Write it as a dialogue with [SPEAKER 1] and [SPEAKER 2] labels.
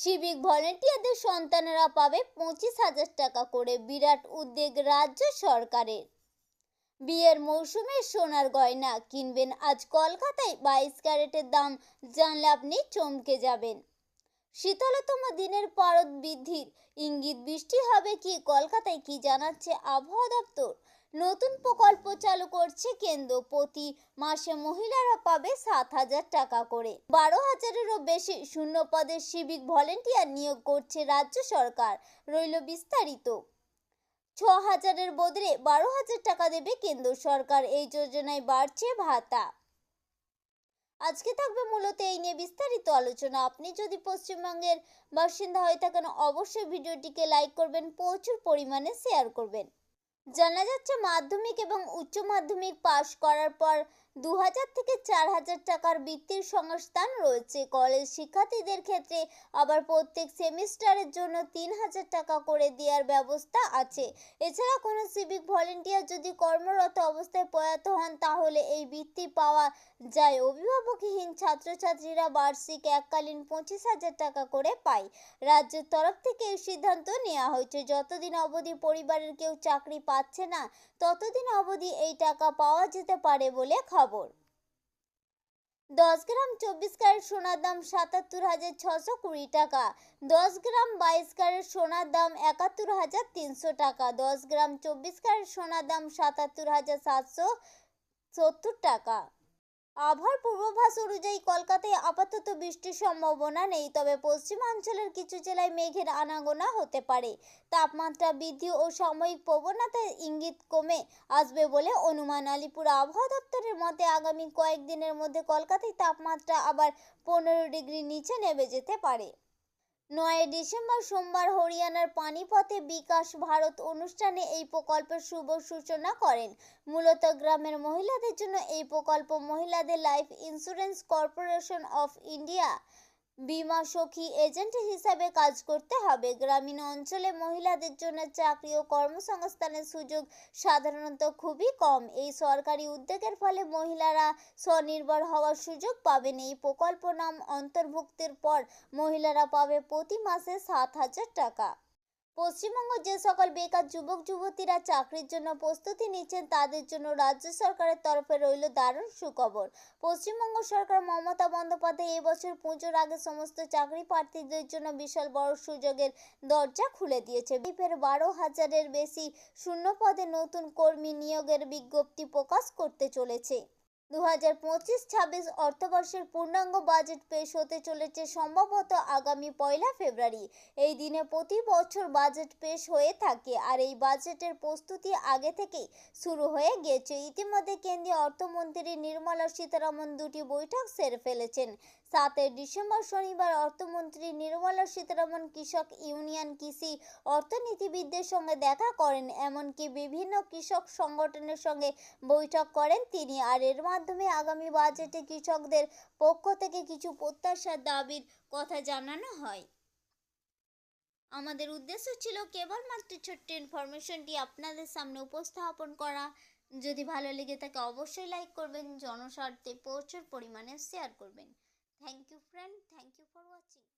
[SPEAKER 1] Civic ভলেন্টিয়ারদের সন্তানেরা পাবে পঁচিশ হাজার টাকা করে। বিরাট উদ্যোগ রাজ্য সরকারের। বিয়ের মৌসুমে সোনার গয়না কিনবেন। আজ কলকাতায় বাইশ ক্যারেটের দাম। জানলে আপনি চমকে যাবেন। শীতলতম দিনের পারদ বৃদ্ধির ইঙ্গিত বৃষ্টি হবে কি, কলকাতায় কি জানাচ্ছে আবহাওয়া দপ্তর? নতুন প্রকল্প চালু করছে কেন্দ্র, প্রতি মাসে মহিলারা পাবে সাত হাজার টাকা করে। বারো হাজারেরও বেশি শূন্য পদে সিভিক ভলেন্টিয়ার নিয়োগ করছে রাজ্য সরকার, রইল বিস্তারিত। ছ হাজারের বদলে বারো হাজার টাকা দেবে কেন্দ্র সরকার, এই যোজনায় বাড়ছে ভাতা। আজকে থাকবে মূলত এই নিয়ে বিস্তারিত আলোচনা। আপনি যদি পশ্চিমবঙ্গের বাসিন্দা হয়ে থাকেন, অবশ্যই ভিডিওটিকে লাইক করবেন, প্রচুর পরিমাণে শেয়ার করবেন। জানা যাচ্ছে, মাধ্যমিক এবং উচ্চ মাধ্যমিক পাশ করার পর দু হাজার থেকে চার হাজার টাকার বৃত্তির সংস্থান রয়েছে। কলেজ শিক্ষার্থীদের ক্ষেত্রে আবার প্রত্যেক সেমিস্টারের জন্য তিন হাজার টাকা করে দেওয়ার ব্যবস্থা আছে। এছাড়া কোনো সিভিক ভলেন্টিয়ার যদি কর্মরত অবস্থায় প্রয়াত হন, তাহলে এই বৃত্তি পাওয়া যায়। অভিভাবকহীন ছাত্রছাত্রীরা বার্ষিক এককালীন পঁচিশ হাজার টাকা করে পায়। রাজ্যের তরফ থেকে এই সিদ্ধান্ত নেওয়া হয়েছে। যতদিন অবধি পরিবারের কেউ চাকরি পাচ্ছে না, ততদিন অবধি এই টাকা পাওয়া যেতে পারে বলে খবর। দশ গ্রাম চব্বিশ ক্যারেট সোনার দাম সাতাত্তর হাজার ছশো কুড়ি টাকা। দশ গ্রাম বাইশ ক্যারেট সোনার দাম একাত্তর হাজার তিনশো টাকা। দশ গ্রাম চব্বিশ ক্যারেট সোনার দাম সাতাত্তর হাজার সাতশো সত্তর টাকা। আবহাওয়ার পূর্বাভাস অনুযায়ী কলকাতায় আপাতত বৃষ্টির সম্ভাবনা নেই, তবে পশ্চিমাঞ্চলের কিছু জেলায় মেঘের আনাগোনা হতে পারে। তাপমাত্রা বৃদ্ধি ও সাময়িক প্রবণতার ইঙ্গিত কমে আসবে বলে অনুমান। আলিপুর আবহাওয়া দপ্তরের মতে, আগামী কয়েকদিনের মধ্যে কলকাতায় তাপমাত্রা আবার পনেরো ডিগ্রি নিচে নেমে যেতে পারে। নয় ডিসেম্বর সোমবার হরিয়ানার পানিপথে বিকাশ ভারত অনুষ্ঠানে এই প্রকল্পের শুভ সূচনা করেন। মূলত গ্রামের মহিলাদের জন্য এই প্রকল্প মহিলাদের life insurance corporation of India. বিমা সখী এজেন্ট হিসাবে কাজ করতে হবে। গ্রামীণ অঞ্চলে মহিলাদের জন্য চাকরি ও কর্মসংস্থানের সুযোগ সাধারণত খুবই কম। এই সরকারি উদ্যোগের ফলে মহিলারা স্বনির্ভর হওয়ার সুযোগ পাবেন। এই প্রকল্প নাম অন্তর্ভুক্তির পর মহিলারা পাবে প্রতি মাসে সাত হাজার টাকা। পশ্চিমবঙ্গ যে সকল বেকার যুবক, যুবতীরা চাকরির জন্য প্রস্তুতি নিচ্ছেন, তাদের জন্য রাজ্য সরকারের তরফে রইল দারুণ সুখবর। পশ্চিমবঙ্গ সরকার মমতা বন্দ্যোপাধ্যায় এবছর পুজোর আগে সমস্ত চাকরি প্রার্থীদের জন্য বিশাল বড় সুযোগের দরজা খুলে দিয়েছে। বিপের বারো হাজারের বেশি শূন্য পদে নতুন কর্মী নিয়োগের বিজ্ঞপ্তি প্রকাশ করতে চলেছে। দু হাজার পঁচিশ ছাব্বিশ অর্থবর্ষের পূর্ণাঙ্গ বাজেট পেশ হতে চলেছে সম্ভবত আগামী পয়লা ফেব্রুয়ারি। এই দিনে প্রতি বছর বাজেট পেশ হয়ে থাকে আর এই বাজেটের প্রস্তুতি আগে থেকেই শুরু হয়ে গিয়েছে। ইতিমধ্যে কেন্দ্রীয় অর্থমন্ত্রী নির্মলা সীতারামন দুটি বৈঠক সেরে ফেলেছেন। সাতই ডিসেম্বর শনিবার অর্থমন্ত্রী নির্মলা সীতারামন কৃষক ইউনিয়ন কৃষি অর্থনীতিবিদদের সঙ্গে দেখা করেন, এমনকি বিভিন্ন কৃষক সংগঠনের সঙ্গে বৈঠক করেন তিনি। আর এর মাধ্যমে আগামী বাজেটে কৃষকদের পক্ষ থেকে কিছু প্রত্যাশার দাবির কথা জানানো হয়। আমাদের উদ্দেশ্য ছিল কেবলমাত্র ছোট্ট ইনফরমেশনটি আপনাদের সামনে উপস্থাপন করা। যদি ভালো লেগে থাকে অবশ্যই লাইক করবেন, জনস্বার্থে প্রচুর পরিমাণে শেয়ার করবেন। Thank you friend thank you for watching